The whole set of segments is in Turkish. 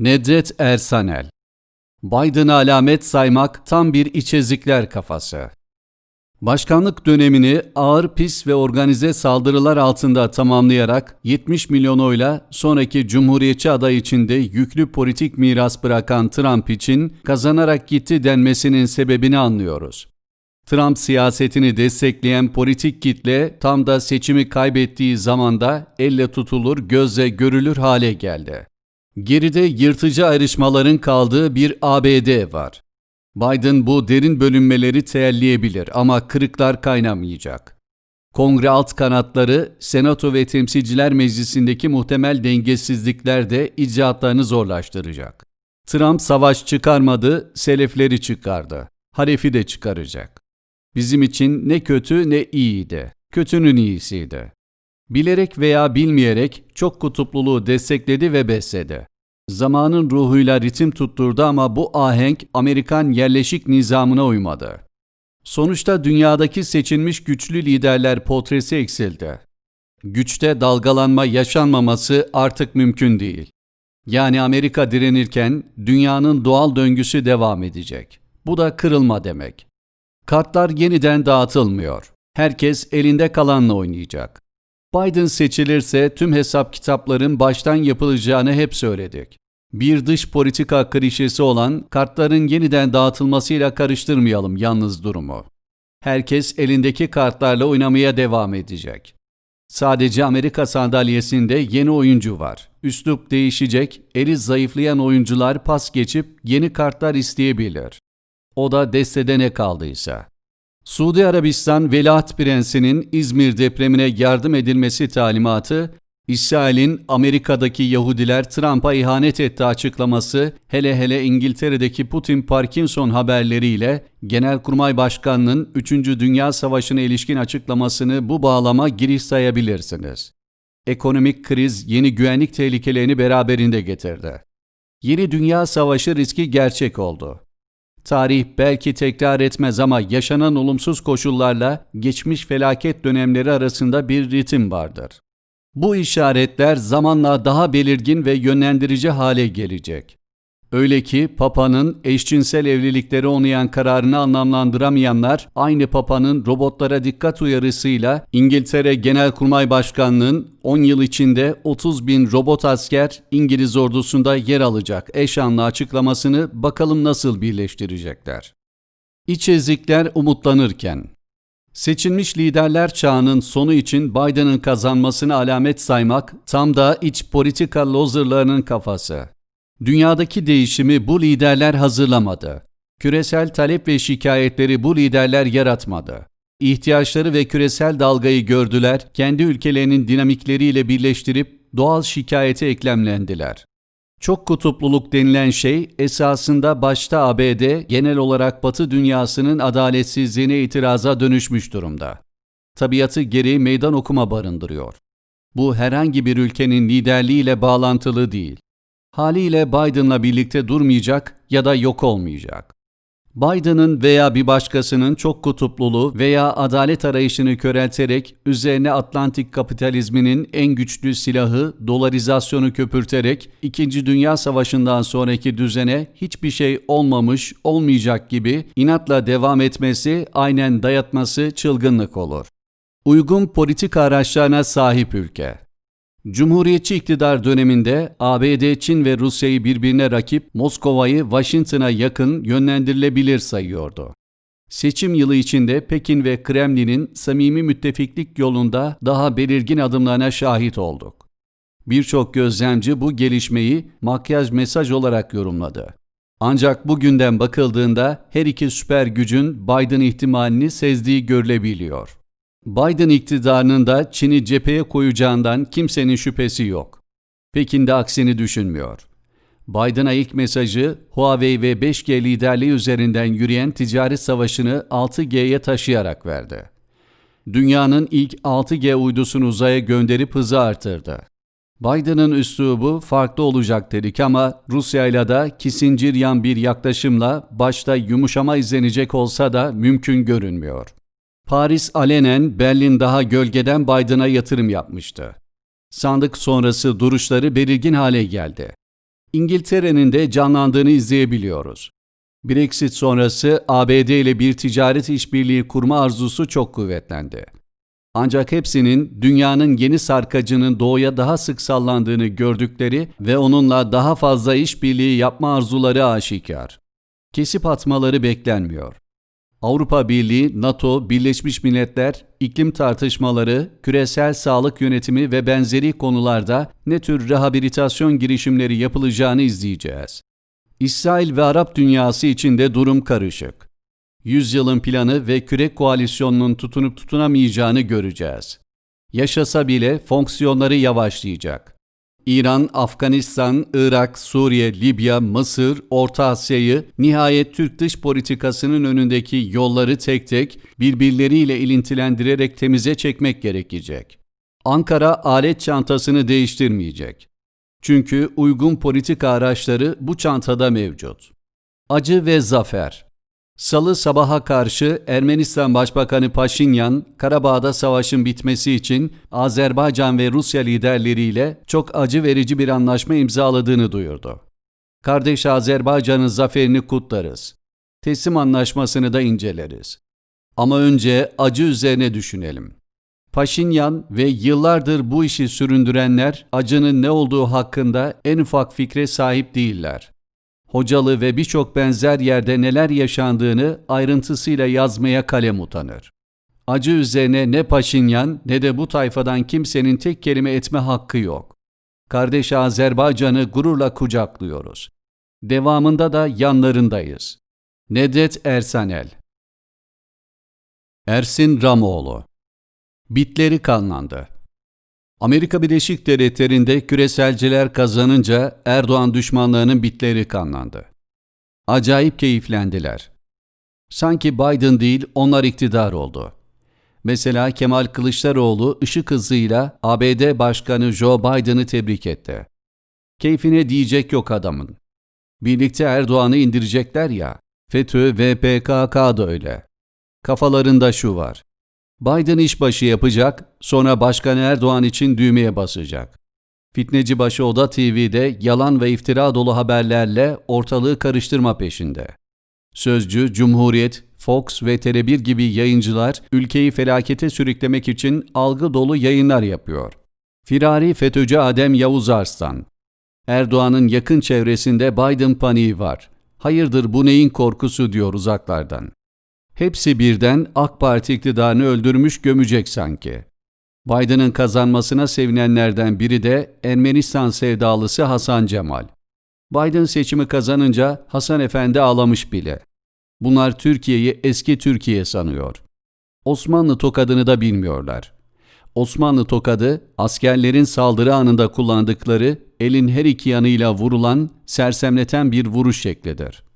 Nedret Ersanel Biden'a alamet saymak tam bir içezikler kafası. Başkanlık dönemini ağır, pis ve organize saldırılar altında tamamlayarak 70 milyon oyla sonraki cumhuriyetçi aday içinde yüklü politik miras bırakan Trump için kazanarak gitti denmesinin sebebini anlıyoruz. Trump siyasetini destekleyen politik kitle tam da seçimi kaybettiği zamanda elle tutulur, gözle görülür hale geldi. Geride yırtıcı ayrışmaların kaldığı bir ABD var. Biden bu derin bölünmeleri teelleyebilir ama kırıklar kaynamayacak. Kongre alt kanatları, Senato ve Temsilciler Meclisi'ndeki muhtemel dengesizlikler de icraatlarını zorlaştıracak. Trump savaş çıkarmadı, selefleri çıkardı. Halefi de çıkaracak. Bizim için ne kötü ne iyiydi. Kötünün iyisiydi. Bilerek veya bilmeyerek çok kutupluluğu destekledi ve besledi. Zamanın ruhuyla ritim tutturdu ama bu ahenk Amerikan yerleşik nizamına uymadı. Sonuçta dünyadaki seçilmiş güçlü liderler portresi eksildi. Güçte dalgalanma yaşanmaması artık mümkün değil. Yani Amerika direnirken dünyanın doğal döngüsü devam edecek. Bu da kırılma demek. Kartlar yeniden dağıtılmıyor. Herkes elinde kalanla oynayacak. Biden seçilirse tüm hesap kitapların baştan yapılacağını hep söyledik. Bir dış politika klişesi olan kartların yeniden dağıtılmasıyla karıştırmayalım yalnız durumu. Herkes elindeki kartlarla oynamaya devam edecek. Sadece Amerika sandalyesinde yeni oyuncu var. Üslup değişecek, eli zayıflayan oyuncular pas geçip yeni kartlar isteyebilir. O da destede ne kaldıysa. Suudi Arabistan Veliaht Prensi'nin İzmir depremine yardım edilmesi talimatı, İsrail'in Amerika'daki Yahudiler Trump'a ihanet etti açıklaması, hele hele İngiltere'deki Putin Parkinson haberleriyle Genelkurmay Başkanı'nın 3. Dünya Savaşı'na ilişkin açıklamasını bu bağlama giriş sayabilirsiniz. Ekonomik kriz yeni güvenlik tehlikelerini beraberinde getirdi. Yeni Dünya Savaşı riski gerçek oldu. Tarih belki tekrar etmez ama yaşanan olumsuz koşullarla geçmiş felaket dönemleri arasında bir ritim vardır. Bu işaretler zamanla daha belirgin ve yönlendirici hale gelecek. Öyle ki Papa'nın eşcinsel evlilikleri oynayan kararını anlamlandıramayanlar aynı Papa'nın robotlara dikkat uyarısıyla İngiltere Genelkurmay Başkanlığı'nın 10 yıl içinde 30 bin robot asker İngiliz ordusunda yer alacak eş anlı açıklamasını bakalım nasıl birleştirecekler. İç ezikler umutlanırken Seçilmiş liderler çağının sonu için Biden'ın kazanmasını alamet saymak tam da iç politika lozerlarının kafası. Dünyadaki değişimi bu liderler hazırlamadı. Küresel talep ve şikayetleri bu liderler yaratmadı. İhtiyaçları ve küresel dalgayı gördüler, kendi ülkelerinin dinamikleriyle birleştirip doğal şikayete eklemlendiler. Çok kutupluluk denilen şey esasında başta ABD, genel olarak Batı dünyasının adaletsizliğine itiraza dönüşmüş durumda. Tabiatı gereği meydan okuma barındırıyor. Bu herhangi bir ülkenin liderliğiyle bağlantılı değil. Haliyle Biden'la birlikte durmayacak ya da yok olmayacak. Biden'ın veya bir başkasının çok kutupluluğu veya adalet arayışını körelterek üzerine Atlantik kapitalizminin en güçlü silahı dolarizasyonu köpürterek 2. Dünya Savaşı'ndan sonraki düzene hiçbir şey olmamış, olmayacak gibi inatla devam etmesi, aynen dayatması çılgınlık olur. Uygun politika araçlarına sahip ülke Cumhuriyetçi iktidar döneminde ABD, Çin ve Rusya'yı birbirine rakip Moskova'yı Washington'a yakın yönlendirilebilir sayıyordu. Seçim yılı içinde Pekin ve Kremlin'in samimi müttefiklik yolunda daha belirgin adımlarına şahit olduk. Birçok gözlemci bu gelişmeyi makyaj mesaj olarak yorumladı. Ancak bugünden bakıldığında her iki süper gücün Biden ihtimalini sezdiği görülebiliyor. Biden iktidarının da Çin'i cepheye koyacağından kimsenin şüphesi yok. Pekin de aksini düşünmüyor. Biden'a ilk mesajı Huawei ve 5G liderliği üzerinden yürüyen ticaret savaşını 6G'ye taşıyarak verdi. Dünyanın ilk 6G uydusunu uzaya gönderip hızı artırdı. Biden'ın üslubu farklı olacak dedik ama Rusya ile de Kissinger yan bir yaklaşımla başta yumuşama izlenecek olsa da mümkün görünmüyor. Paris alenen Berlin daha gölgeden Biden'a yatırım yapmıştı. Sandık sonrası duruşları belirgin hale geldi. İngiltere'nin de canlandığını izleyebiliyoruz. Brexit sonrası ABD ile bir ticaret işbirliği kurma arzusu çok kuvvetlendi. Ancak hepsinin dünyanın yeni sarkacının doğuya daha sık sallandığını gördükleri ve onunla daha fazla işbirliği yapma arzuları aşikar. Kesip atmaları beklenmiyor. Avrupa Birliği, NATO, Birleşmiş Milletler, iklim tartışmaları, küresel sağlık yönetimi ve benzeri konularda ne tür rehabilitasyon girişimleri yapılacağını izleyeceğiz. İsrail ve Arap dünyası içinde durum karışık. Yüzyılın planı ve kürek koalisyonunun tutunup tutunamayacağını göreceğiz. Yaşasa bile fonksiyonları yavaşlayacak. İran, Afganistan, Irak, Suriye, Libya, Mısır, Orta Asya'yı nihayet Türk dış politikasının önündeki yolları tek tek birbirleriyle ilintilendirerek temize çekmek gerekecek. Ankara alet çantasını değiştirmeyecek. Çünkü uygun politika araçları bu çantada mevcut. Acı ve zafer. Salı sabaha karşı Ermenistan Başbakanı Paşinyan, Karabağ'da savaşın bitmesi için Azerbaycan ve Rusya liderleriyle çok acı verici bir anlaşma imzaladığını duyurdu. Kardeş Azerbaycan'ın zaferini kutlarız. Teslim anlaşmasını da inceleriz. Ama önce acı üzerine düşünelim. Paşinyan ve yıllardır bu işi süründürenler acının ne olduğu hakkında en ufak fikre sahip değiller. Hocalı ve birçok benzer yerde neler yaşandığını ayrıntısıyla yazmaya kalem utanır. Acı üzerine ne Paşinyan ne de bu tayfadan kimsenin tek kelime etme hakkı yok. Kardeş Azerbaycan'ı gururla kucaklıyoruz. Devamında da yanlarındayız. Nedet Ersanel Ersin Ramoğlu Bitleri kanlandı. Amerika Birleşik Devletleri'nde küreselciler kazanınca Erdoğan düşmanlarının bitleri kanlandı. Acayip keyiflendiler. Sanki Biden değil onlar iktidar oldu. Mesela Kemal Kılıçdaroğlu ışık hızıyla ABD Başkanı Joe Biden'ı tebrik etti. Keyfine diyecek yok adamın. Birlikte Erdoğan'ı indirecekler ya, FETÖ ve PKK da öyle. Kafalarında şu var. Biden işbaşı yapacak, sonra Başkan Erdoğan için düğmeye basacak. Fitneci başı Oda TV'de yalan ve iftira dolu haberlerle ortalığı karıştırma peşinde. Sözcü, Cumhuriyet, Fox ve Tele1 gibi yayıncılar ülkeyi felakete sürüklemek için algı dolu yayınlar yapıyor. Firari FETÖ'cü Adem Yavuz Arslan. Erdoğan'ın yakın çevresinde Biden paniği var. Hayırdır bu neyin korkusu diyor uzaklardan. Hepsi birden AK Parti iktidarını öldürmüş gömecek sanki. Biden'ın kazanmasına sevinenlerden biri de Ermenistan sevdalısı Hasan Cemal. Biden seçimi kazanınca Hasan Efendi ağlamış bile. Bunlar Türkiye'yi eski Türkiye sanıyor. Osmanlı tokadını da bilmiyorlar. Osmanlı tokadı askerlerin saldırı anında kullandıkları elin her iki yanıyla vurulan, sersemleten bir vuruş şeklidir.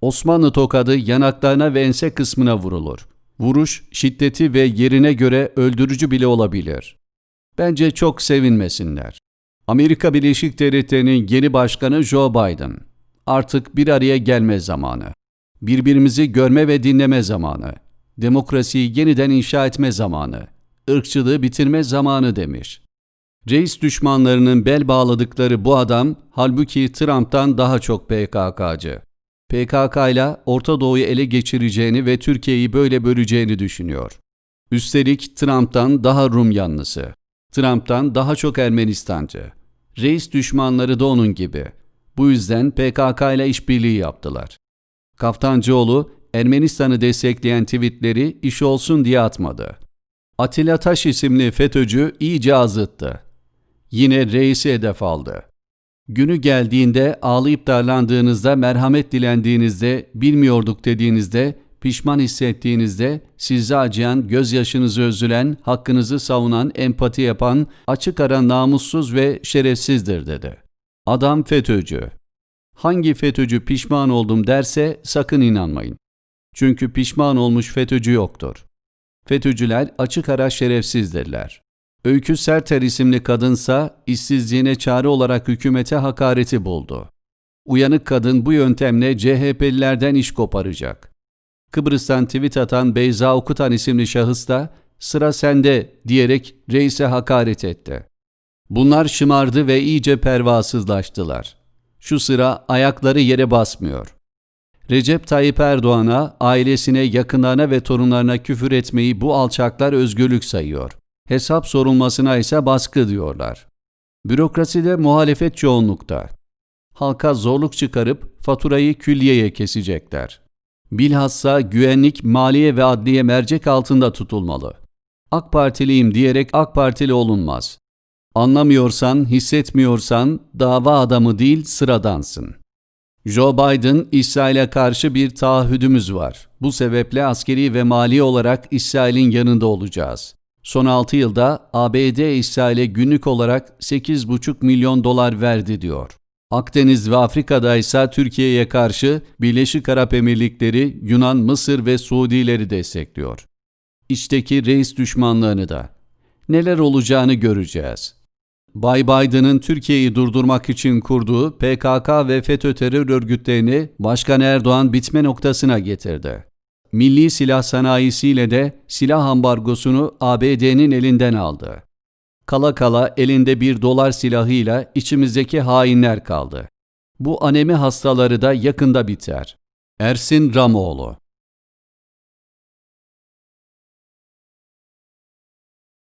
Osmanlı tokadı yanaklarına ve ense kısmına vurulur. Vuruş, şiddeti ve yerine göre öldürücü bile olabilir. Bence çok sevinmesinler. Amerika Birleşik Devletleri'nin yeni başkanı Joe Biden. Artık bir araya gelme zamanı. Birbirimizi görme ve dinleme zamanı. Demokrasiyi yeniden inşa etme zamanı. Irkçılığı bitirme zamanı demiş. Reis düşmanlarının bel bağladıkları bu adam halbuki Trump'tan daha çok PKK'cı. PKK ile Orta Doğu'yu ele geçireceğini ve Türkiye'yi böyle böleceğini düşünüyor. Üstelik Trump'tan daha Rum yanlısı. Trump'tan daha çok Ermenistancı. Reis düşmanları da onun gibi. Bu yüzden PKK ile işbirliği yaptılar. Kaftancıoğlu Ermenistan'ı destekleyen tweetleri iş olsun diye atmadı. Atilla Taş isimli FETÖ'cü iyice azıttı. Yine reisi hedef aldı. Günü geldiğinde ağlayıp darlandığınızda, merhamet dilendiğinizde, bilmiyorduk dediğinizde, pişman hissettiğinizde, sizi acıyan, gözyaşınızı özülen, hakkınızı savunan, empati yapan, açık ara namussuz ve şerefsizdir dedi. Adam FETÖ'cü. Hangi FETÖ'cü pişman oldum derse sakın inanmayın. Çünkü pişman olmuş FETÖ'cü yoktur. FETÖ'cüler açık ara şerefsizdirler. Öykü Serter isimli kadınsa işsizliğine çare olarak hükümete hakareti buldu. Uyanık kadın bu yöntemle CHP'lilerden iş koparacak. Kıbrıs'tan tweet atan Beyza Okutan isimli şahıs da sıra sende diyerek reise hakaret etti. Bunlar şımardı ve iyice pervasızlaştılar. Şu sıra ayakları yere basmıyor. Recep Tayyip Erdoğan'a, ailesine, yakınlarına ve torunlarına küfür etmeyi bu alçaklar özgürlük sayıyor. Hesap sorulmasına ise baskı diyorlar. Bürokraside muhalefet çoğunlukta. Halka zorluk çıkarıp faturayı külliyeye kesecekler. Bilhassa güvenlik, maliye ve adliye mercek altında tutulmalı. AK Partiliyim diyerek AK Partili olunmaz. Anlamıyorsan, hissetmiyorsan dava adamı değil sıradansın. Joe Biden, İsrail'e karşı bir taahhüdümüz var. Bu sebeple askeri ve mali olarak İsrail'in yanında olacağız. Son 6 yılda ABD İsrail'e günlük olarak 8,5 milyon dolar verdi diyor. Akdeniz ve Afrika'da ise Türkiye'ye karşı Birleşik Arap Emirlikleri, Yunan, Mısır ve Suudileri destekliyor. İçteki reis düşmanlığını da. Neler olacağını göreceğiz. Bay Biden'ın Türkiye'yi durdurmak için kurduğu PKK ve FETÖ terör örgütlerini Başkan Erdoğan bitme noktasına getirdi. Milli silah sanayisiyle de silah ambargosunu ABD'nin elinden aldı. Kala kala elinde bir dolar silahıyla içimizdeki hainler kaldı. Bu anemi hastaları da yakında biter. Ersin Ramoğlu